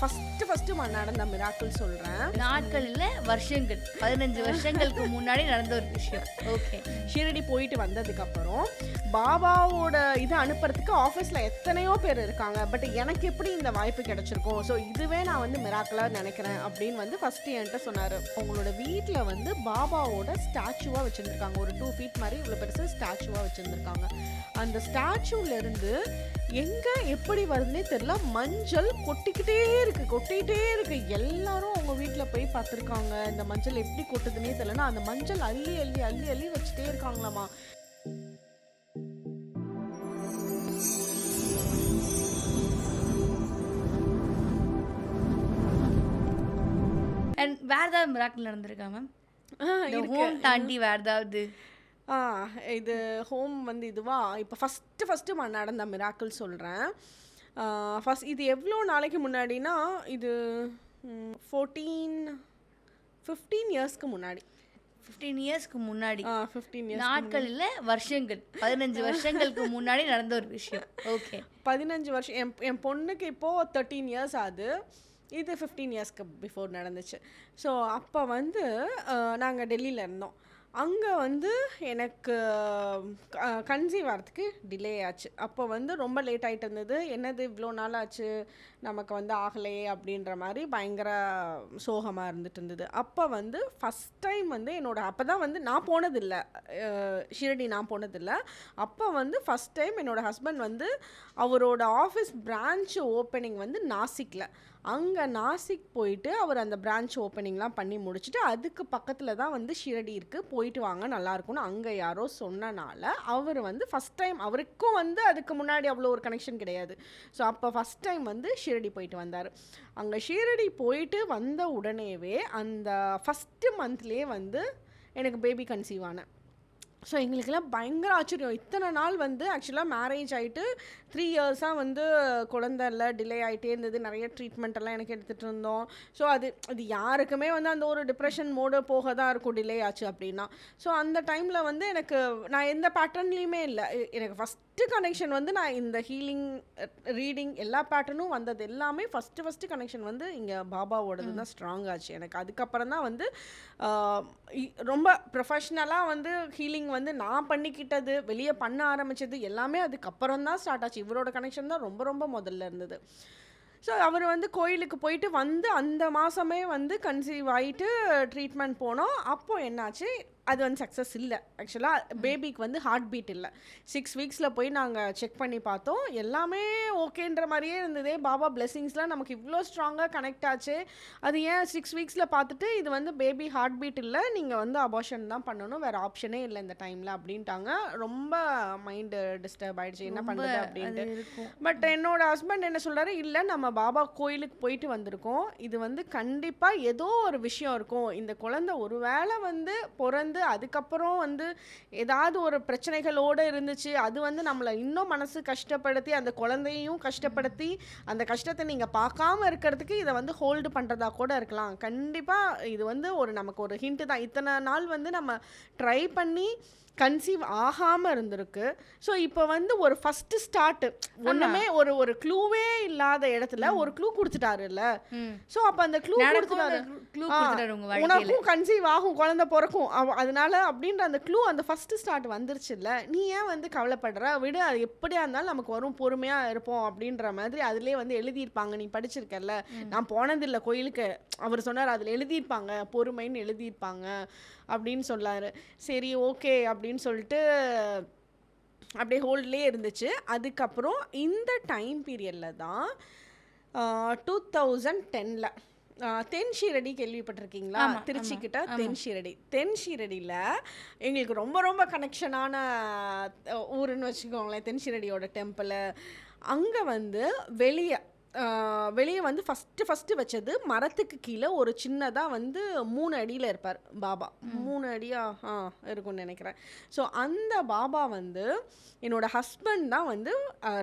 First first நடந்த miracle சொல்கிறேன் நாட்கள் இல்ல வருஷங்கள் பதினஞ்சு வருஷங்களுக்கு முன்னாடி நடந்த ஒரு விஷயம். ஓகே ஷீரடி போயிட்டு வந்ததுக்கப்புறம் பாபாவோட இது அனுப்புறதுக்கு ஆஃபீஸில் எத்தனையோ பேர் இருக்காங்க. பட் எனக்கு எப்படி இந்த வாய்ப்பு கிடைச்சிருக்கும்? ஸோ இதுவே நான் வந்து மிராக்கலாக நினைக்கிறேன் அப்படின்னு வந்து ஃபஸ்ட்டு என்கிட்ட சொன்னார். உங்களோட வீட்டில் வந்து பாபாவோட ஸ்டாச்சுவாக வச்சுருந்துருக்காங்க. ஒரு டூ ஃபீட் மாதிரி இவ்வளோ பெருசு ஸ்டாச்சுவாக வச்சுருந்துருக்காங்க. அந்த ஸ்டாச்சுல இருந்து எங்கே எப்படி வருதுன்னே தெரியல. மஞ்சள் கொட்டிக்கிட்டே இருக்கு கொட்டிக்கிட்டே இருக்கு. எல்லாரும் அவங்க வீட்டில் போய் பார்த்துருக்காங்க. இந்த மஞ்சள் எப்படி கொட்டுதுன்னே தெரியலனா அந்த மஞ்சள் அள்ளி அள்ளி அள்ளி அள்ளி வச்சுட்டே இருக்காங்களாமா. அண்ட் வேற ஏதாவது மிராக்கிள் நடந்திருக்கா மேம். ஹோம் தாண்டி வேற ஏதாவது? இது ஹோம் வந்து இதுவா? இப்போ ஃபஸ்ட்டு ஃபஸ்ட்டு நடந்த மிராக்கிள் சொல்கிறேன் ஃபஸ்ட் இது எவ்வளோ நாளைக்கு முன்னாடினா இது ஃபோர்டீன் ஃபிஃப்டீன் இயர்ஸ்க்கு முன்னாடி. ஃபிஃப்டீன் இயர்ஸ்க்கு முன்னாடி. ஆ ஃபிஃப்டீன் இயர்ஸ் நாட்கள் இல்ல வருஷங்கள். பதினஞ்சு வருஷங்களுக்கு முன்னாடி நடந்த ஒரு விஷயம். ஓகே பதினஞ்சு வருஷம் என் என் பொண்ணுக்கு இப்போது தேர்ட்டீன் இயர்ஸ் ஆகுது. இது ஃபிஃப்டீன் இயர்ஸ்க்கு பிஃபோர் நடந்துச்சு. ஸோ அப்போ வந்து நாங்கள் டெல்லியில் இருந்தோம். அங்கே வந்து எனக்கு கன்சீவ் ஆகிறதுக்கு டிலே ஆச்சு. அப்போ வந்து ரொம்ப லேட் ஆகிட்டு இருந்தது. என்னது இவ்வளோ நாள் ஆச்சு நமக்கு வந்து ஆகலையே அப்படின்ற மாதிரி பயங்கர சோகமாக இருந்துட்டு இருந்தது. அப்போ வந்து ஃபஸ்ட் டைம் வந்து என்னோட அப்போ தான் வந்து நான் போனதில்லை. ஷிரடி நான் போனதில்லை. அப்போ வந்து ஃபஸ்ட் டைம் என்னோட ஹஸ்பண்ட் வந்து அவரோட ஆஃபீஸ் பிரான்ச் ஓப்பனிங் வந்து நாசிக்கில் அங்கே நாசிக் போயிட்டு அவர் அந்த பிரான்ச் ஓப்பனிங்லாம் பண்ணி முடிச்சுட்டு அதுக்கு பக்கத்தில் தான் வந்து ஷிரடி இருக்குது போயிட்டு வாங்க நல்லாயிருக்கும்னு அங்கே யாரோ சொன்னனால அவர் வந்து ஃபஸ்ட் டைம் அவருக்கும் வந்து அதுக்கு முன்னாடி அவ்வளோ ஒரு கனெக்ஷன் கிடையாது. ஸோ அப்போ ஃபஸ்ட் டைம் வந்து ஷிரடி போயிட்டு வந்தார். அங்கே ஷிரடி போயிட்டு வந்த உடனேவே அந்த ஃபஸ்ட்டு மந்த்லேயே வந்து எனக்கு பேபி கன்சீவ் ஆனேன். ஸோ எங்களுக்கெல்லாம் பயங்கர ஆச்சரியம். இத்தனை நாள் வந்து ஆக்சுவலாக மேரேஜ் ஆகிட்டு த்ரீ இயர்ஸாக வந்து குழந்தை இல்லை டிலே ஆகிட்டே இருந்தது. நிறைய ட்ரீட்மெண்ட் எல்லாம் எனக்கு எடுத்துகிட்டு இருந்தோம். ஸோ அது அது யாருக்குமே வந்து அந்த ஒரு டிப்ரெஷன் மோடு போக தான் இருக்கும் டிலே ஆச்சு அப்படின்னா. ஸோ அந்த டைமில் வந்து எனக்கு நான் எந்த பேட்டர்ன்லேயுமே இல்லை. எனக்கு ஃபஸ்ட் ஃபஸ்ட்டு கனெக்ஷன் வந்து நான் இந்த ஹீலிங் ரீடிங் எல்லா பேட்டர்னும் வந்தது எல்லாமே ஃபஸ்ட்டு ஃபஸ்ட்டு கனெக்ஷன் வந்து இங்கே பாபாவோடது தான் ஸ்ட்ராங் ஆச்சு எனக்கு. அதுக்கப்புறம் தான் வந்து ரொம்ப ப்ரொஃபஷ்னலாக வந்து ஹீலிங் வந்து நான் பண்ணிக்கிட்டது வெளியே பண்ண ஆரம்பிச்சது எல்லாமே அதுக்கப்புறம் தான் ஸ்டார்ட் ஆச்சு. இவரோட கனெக்ஷன் தான் ரொம்ப ரொம்ப முதல்ல இருந்தது. ஸோ அவர் வந்து கோயிலுக்கு போயிட்டு வந்து அந்த மாதமே வந்து கன்சீவ் ஆகிட்டு ட்ரீட்மெண்ட் போனோம். அப்போ என்னாச்சு அது வந்து சக்ஸஸ் இல்லை. ஆக்சுவலாக பேபிக்கு வந்து ஹார்ட் பீட் இல்லை சிக்ஸ் வீக்ஸில் போய் நாங்கள் செக் பண்ணி பார்த்தோம். எல்லாமே ஓகேன்ற மாதிரியே இருந்ததே. பாபா பிளெஸிங்ஸ்லாம் நமக்கு இவ்வளோ ஸ்ட்ராங்காக கனெக்ட் ஆச்சு. அது ஏன் சிக்ஸ் வீக்ஸில் பார்த்துட்டு இது வந்து பேபி ஹார்ட் பீட் இல்லை நீங்கள் வந்து அபார்ஷன் தான் பண்ணணும். வேறு ஆப்ஷனே இல்லை இந்த டைமில் அப்படின்ட்டாங்க. ரொம்ப மைண்டு டிஸ்டர்ப் ஆயிடுச்சு. என்ன பண்ணுறது அப்படின்ட்டு. பட் என்னோட ஹஸ்பண்ட் என்ன சொல்றாரு? இல்லை நம்ம பாபா கோயிலுக்கு போயிட்டு வந்திருக்கோம். இது வந்து கண்டிப்பாக ஏதோ ஒரு விஷயம் இருக்கும். இந்த குழந்தை ஒருவேளை வந்து பிறந்து அதுக்கப்புறம் வந்து ஏதாவது ஒரு பிரச்சனைகளோடு இருந்துச்சு அது வந்து நம்மளை இன்னும் மனசு கஷ்டப்படுத்தி அந்த குழந்தையும் கஷ்டப்படுத்தி அந்த கஷ்டத்தை நீங்கள் பார்க்காம இருக்கிறதுக்கு இதை வந்து ஹோல்டு பண்ணுறதா கூட இருக்கலாம். கண்டிப்பாக இது வந்து ஒரு நமக்கு ஒரு ஹிண்ட்டு தான். இத்தனை நாள் வந்து நம்ம ட்ரை பண்ணி கன்சீவ் ஆகாம இருந்திருக்கு. ஸோ இப்போ வந்து ஒரு ஃபர்ஸ்ட் ஸ்டார்ட் ஒண்ணுமே ஒரு ஒரு க்ளூவே இல்லாத இடத்துல ஒரு க்ளூ கொடுத்துட்டாருல்ல. ஸோ அப்போ அந்த க்ளூ கொடுத்துட்டாரு. உனக்கும் கன்சீவ் ஆகும் குழந்தை பிறக்கும். அதனால அப்படின்ற அந்த க்ளூ அந்த ஃபர்ஸ்ட் ஸ்டார்ட் வந்துருச்சுல்ல. நீ ஏன் வந்து கவலைப்படுற? விடு அது எப்படியா இருந்தாலும் நமக்கு வரும் பொறுமையா இருப்போம் அப்படின்ற மாதிரி அதுலயே வந்து எழுதியிருப்பாங்க. நீ படிச்சிருக்கல்ல. நான் போனதில்லை கோயிலுக்கு. அவர் சொன்னார் அதில் எழுதியிருப்பாங்க பொறுமைன்னு எழுதியிருப்பாங்க. அப்படின்னு சொன்னாரு சரி ஓகே அப்படின்னு சொல்லிட்டு அப்படியே ஹோல்ட்லேயே இருந்துச்சு. அதுக்கப்புறம் இந்த டைம் பீரியடில் தான் டூ தௌசண்ட் டென்னில் தென் ஷீரடி கேள்விப்பட்டிருக்கீங்களா? ஆமா, திருச்சி ஆமா, கிட்ட ஆமா. தென் ஷீரடி. தென் ஷீரடியில் எங்களுக்கு ரொம்ப ரொம்ப கனெக்ஷனான ஊருன்னு வச்சுக்கோங்களேன் தென் ஷீரடியோட டெம்பிள் அங்கே வந்து வெளியே வெளியே வந்து ஃபஸ்ட்டு ஃபஸ்ட்டு வச்சது மரத்துக்கு கீழே ஒரு சின்னதாக வந்து மூணு அடியில் இருப்பார் பாபா. மூணு அடியா? ஆ இருக்கும்னு நினைக்கிறேன். ஸோ அந்த பாபா வந்து என்னோட ஹஸ்பண்ட் தான் வந்து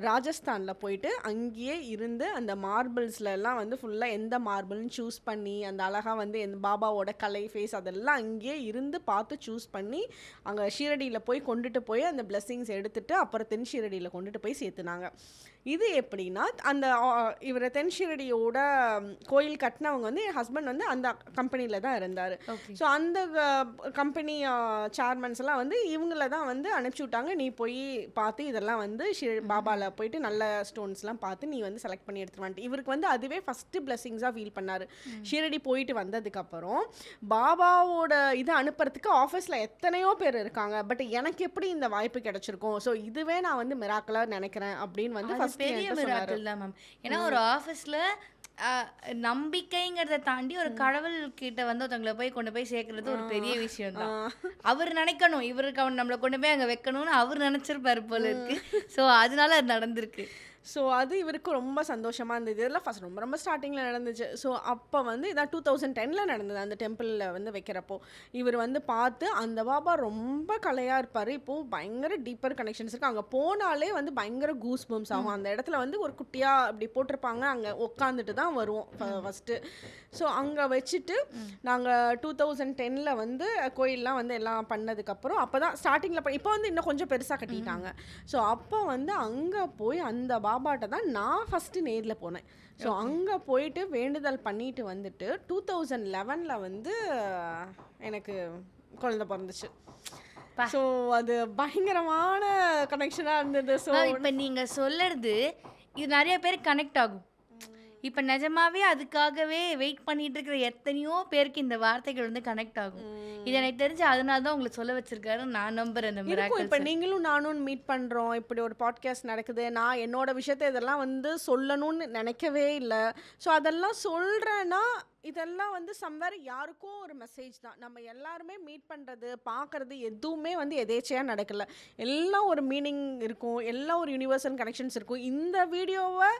ராஜஸ்தானில் போயிட்டு அங்கேயே இருந்து அந்த மார்பிள்ஸ்ல எல்லாம் வந்து ஃபுல்லாக எந்த மார்பிள்னு சூஸ் பண்ணி அந்த அழகாக வந்து எந்த பாபாவோட கலை ஃபேஸ் அதெல்லாம் அங்கேயே இருந்து பார்த்து சூஸ் பண்ணி அங்கே ஷீரடியில் போய் கொண்டுட்டு போய் அந்த பிளெஸ்ஸிங்ஸ் எடுத்துட்டு அப்புறம் தென் ஷீரடியில் கொண்டுட்டு போய் சேர்த்துனாங்க. இது எப்படின்னா அந்த இவர் தென்ஷிரடியோட கோயில் கட்டினவங்க வந்து என் ஹஸ்பண்ட் வந்து அந்த கம்பெனியில் தான் இருந்தார். ஸோ அந்த கம்பெனி சேர்மன்ஸ் எல்லாம் வந்து இவங்கள தான் வந்து அனுப்பிச்சி விட்டாங்க. நீ போய் பார்த்து இதெல்லாம் வந்து ஷி- பாபால போயிட்டு நல்ல ஸ்டோன்ஸ்லாம் பார்த்து நீ வந்து செலக்ட் பண்ணி எடுத்துட்டு வந்துட்டு இவருக்கு வந்து அதுவே ஃபஸ்ட்டு பிளெஸிங்ஸாக ஃபீல் பண்ணாரு. ஷிரடி போயிட்டு வந்ததுக்கப்புறம் பாபாவோட இது அனுப்புறதுக்கு ஆஃபீஸில் எத்தனையோ பேர் இருக்காங்க. பட் எனக்கு எப்படி இந்த வாய்ப்பு கிடைச்சிருக்கும்? ஸோ இதுவே நான் வந்து மிராக்கலாக நினைக்கிறேன் அப்படின்னு வந்து ஃபர்ஸ்ட் பெரிய மிராக்கிள் தான் மேம் ஏன்னா ஒரு ஆஃபீஸில் நம்பிக்கைங்கிறத தாண்டி ஒரு கடவுள் கிட்ட வந்து ஒருத்தவங்களை போய் கொண்டு போய் சேர்க்கறது ஒரு பெரிய விஷயம் தான். அவர் நினைக்கணும். இவருக்கு அவன் நம்மளை கொண்டு போய் அங்க வைக்கணும்னு அவர் நினைச்சிருப்பாரு போல இருக்கு. ஸோ அதனால அது நடந்திருக்கு. ஸோ அது இவருக்கு ரொம்ப சந்தோஷமாக இருந்தது. இதெல்லாம் ஃபஸ்ட் ரொம்ப ரொம்ப ஸ்டார்டிங்கில் நடந்துச்சு. ஸோ அப்போ வந்து இதான் டூ தௌசண்ட் டெனில் நடந்தது அந்த டெம்பிளில் வந்து வைக்கிறப்போ. இவர் வந்து பார்த்து அந்த பாபா ரொம்ப கலையாக இருப்பார். இப்போது பயங்கர டீப்பர் கனெக்ஷன்ஸ் இருக்குது அங்கே போனாலே வந்து பயங்கர கூஸ் பம்ஸ் ஆகும் அந்த இடத்துல வந்து ஒரு குட்டியாக அப்படி போட்டிருப்பாங்க. அங்கே உட்காந்துட்டு தான் வருவோம் ஃபஸ்ட்டு ஸோ அங்கே வச்சுட்டு நாங்கள் டூ தௌசண்ட் டெனில் வந்து கோயிலெலாம் வந்து எல்லாம் பண்ணதுக்கப்புறம் அப்போ தான் ஸ்டார்டிங்கில் இப்போ வந்து இன்னும் கொஞ்சம் பெருசாக கட்டிட்டாங்க. ஸோ அப்போ வந்து அங்கே போய் அந்த பாபாட்ட தான் நான் ஃபஸ்ட்டு நேரில் போனேன். ஸோ அங்கே போயிட்டு வேண்டுதல் பண்ணிட்டு வந்துட்டு டூ தௌசண்ட் லெவனில் வந்து எனக்கு குழந்தை பிறந்துச்சு. ஸோ அது பயங்கரமான கனெக்ஷனாக இருந்தது. ஸோ இப்போ நீங்க சொல்லுறது இது நிறைய பேர் கனெக்ட் ஆகும். இப்போ நிஜமாவே அதுக்காகவே வெயிட் பண்ணிட்டு இருக்கிற எத்தனையோ பேருக்கு இந்த வார்த்தைகள் வந்து கனெக்ட் ஆகும். இது எனக்கு தெரிஞ்சு அதனால தான் உங்களுக்கு சொல்ல வச்சிருக்காரு நான் நம்புறேன் இந்த இப்போ நீங்களும் நானும் மீட் பண்ணுறோம் இப்படி ஒரு பாட்காஸ்ட் நடக்குது. நான் என்னோட விஷயத்தை இதெல்லாம் வந்து சொல்லணும்னு நினைக்கவே இல்லை. ஸோ அதெல்லாம் சொல்கிறேன்னா இதெல்லாம் வந்து சம்வேர் யாருக்கும் ஒரு மெசேஜ் தான். நம்ம எல்லாருமே மீட் பண்ணுறது பார்க்குறது எதுவுமே வந்து எதேச்சையாக நடக்கல. எல்லாம் ஒரு மீனிங் இருக்கும். எல்லாம் ஒரு யூனிவர்சல் கனெக்ஷன்ஸ் இருக்கும். இந்த வீடியோவை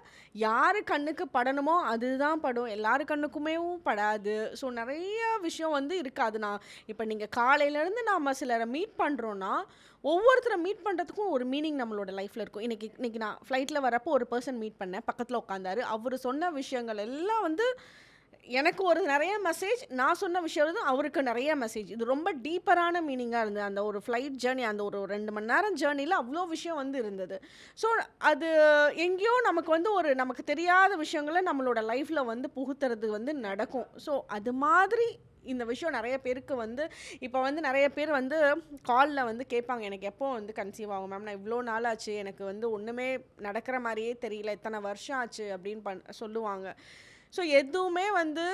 யார் கண்ணுக்கு படணுமோ அதுதான் படும். எல்லார் கண்ணுக்குமே படாது. ஸோ நிறைய விஷயம் வந்து இருக்காதுண்ணா இப்போ நீங்கள் காலையிலேருந்து நாம் சிலரை மீட் பண்ணுறோன்னா ஒவ்வொருத்தரை மீட் பண்ணுறதுக்கும் ஒரு மீனிங் நம்மளோட லைஃப்பில் இருக்கும். இன்றைக்கி இன்றைக்கி நான் ஃப்ளைட்டில் வரப்போ ஒரு பர்சன் மீட் பண்ணேன். பக்கத்தில் உட்காந்தாரு அவர் சொன்ன விஷயங்கள் எல்லாம் வந்து எனக்கு ஒரு நிறைய மெசேஜ் நான் சொன்ன விஷயம் வந்து அவருக்கு நிறைய மெசேஜ் இது ரொம்ப டீப்பரான மீனிங்காக இருந்தது. அந்த ஒரு ஃப்ளைட் ஜேர்னி அந்த ஒரு ரெண்டு மணி நேரம் ஜேர்னியில் அவ்வளோ விஷயம் வந்து இருந்தது. ஸோ அது எங்கேயோ நமக்கு வந்து ஒரு நமக்கு தெரியாத விஷயங்களை நம்மளோட லைஃப்பில் வந்து புகுத்துறது வந்து நடக்கும். ஸோ அது மாதிரி இந்த விஷயம் நிறைய பேருக்கு வந்து இப்போ வந்து நிறைய பேர் வந்து காலில் வந்து கேட்பாங்க. எனக்கு எப்போ வந்து கன்சீவ் ஆகும்? மேம் நான் இவ்வளோ நாள் ஆச்சு. எனக்கு வந்து ஒன்றுமே நடக்கிற மாதிரியே தெரியல. இத்தனை வருஷம் ஆச்சு அப்படின்னு பண் சொல்லுவாங்க. ஸோ எதுவுமே வந்து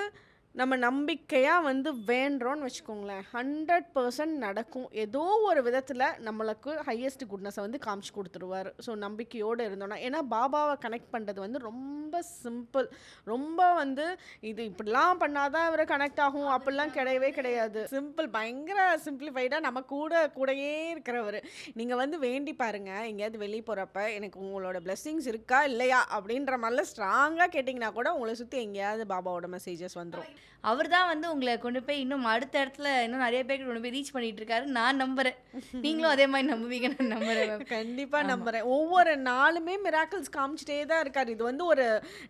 நம்ம நம்பிக்கையாக வந்து வேண்டுறோன்னு வச்சுக்கோங்களேன். ஹண்ட்ரட் பர்சன்ட் நடக்கும். ஏதோ ஒரு விதத்தில் நம்மளுக்கு ஹையஸ்ட் குட்னஸை வந்து காமிச்சு கொடுத்துருவார். ஸோ நம்பிக்கையோடு இருந்தோன்னா ஏன்னா பாபாவை கனெக்ட் பண்ணுறது வந்து ரொம்ப சிம்பிள் ரொம்ப வந்து இது இப்படிலாம் பண்ணாதான் இவரை கனெக்ட் ஆகும். அப்படிலாம் கிடையவே கிடையாது. சிம்பிள் பயங்கர சிம்பிளிஃபைடாக நம்ம கூட கூடயே இருக்கிறவர். நீங்கள் வந்து வேண்டி பாருங்க. எங்கேயாவது வெளியே போகிறப்ப எனக்கு உங்களோட பிளெஸ்ஸிங்ஸ் இருக்கா இல்லையா? அப்படின்ற மாதிரிலாம் ஸ்ட்ராங்காக கேட்டிங்கன்னா கூட உங்களை சுற்றி எங்கேயாவது பாபாவோட மெசேஜஸ் வந்துடும் அவர் தான் வந்து உங்களை கொண்டு போய் இன்னும் அடுத்த இடத்துல இன்னும் நிறைய பேருக்கு கொண்டு போய் ரீச் பண்ணிட்டு இருக்காரு. நான் நம்புறேன். நீங்களும் அதே மாதிரி நம்புவீங்க நான் நம்புறேன் கண்டிப்பா நம்புறேன். ஒவ்வொரு நாளுமே மிராக்கிள்ஸ் காமிச்சிட்டே தான் இருக்காரு. இது வந்து ஒரு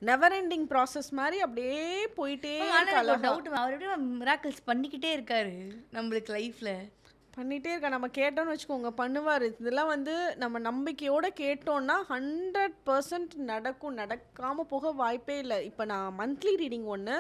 நெவர் எண்டிங் ப்ராசஸ் மாதிரி அப்படியே போயிட்டே. டவுட் அவர் எப்படி மிராக்கிள்ஸ் பண்ணிக்கிட்டே இருக்காரு நம்மளுக்கு லைஃப்ல பண்ணிட்டே இருக்க நம்ம கேட்டோம்னு வச்சுக்கோங்க பண்ணுவார். இதெல்லாம் வந்து நம்ம நம்பிக்கையோட கேட்டோம்னா ஹண்ட்ரட் பர்சன்ட் நடக்கும். நடக்காம போக வாய்ப்பே இல்லை. இப்போ நான் மந்த்லி ரீடிங் ஒன்று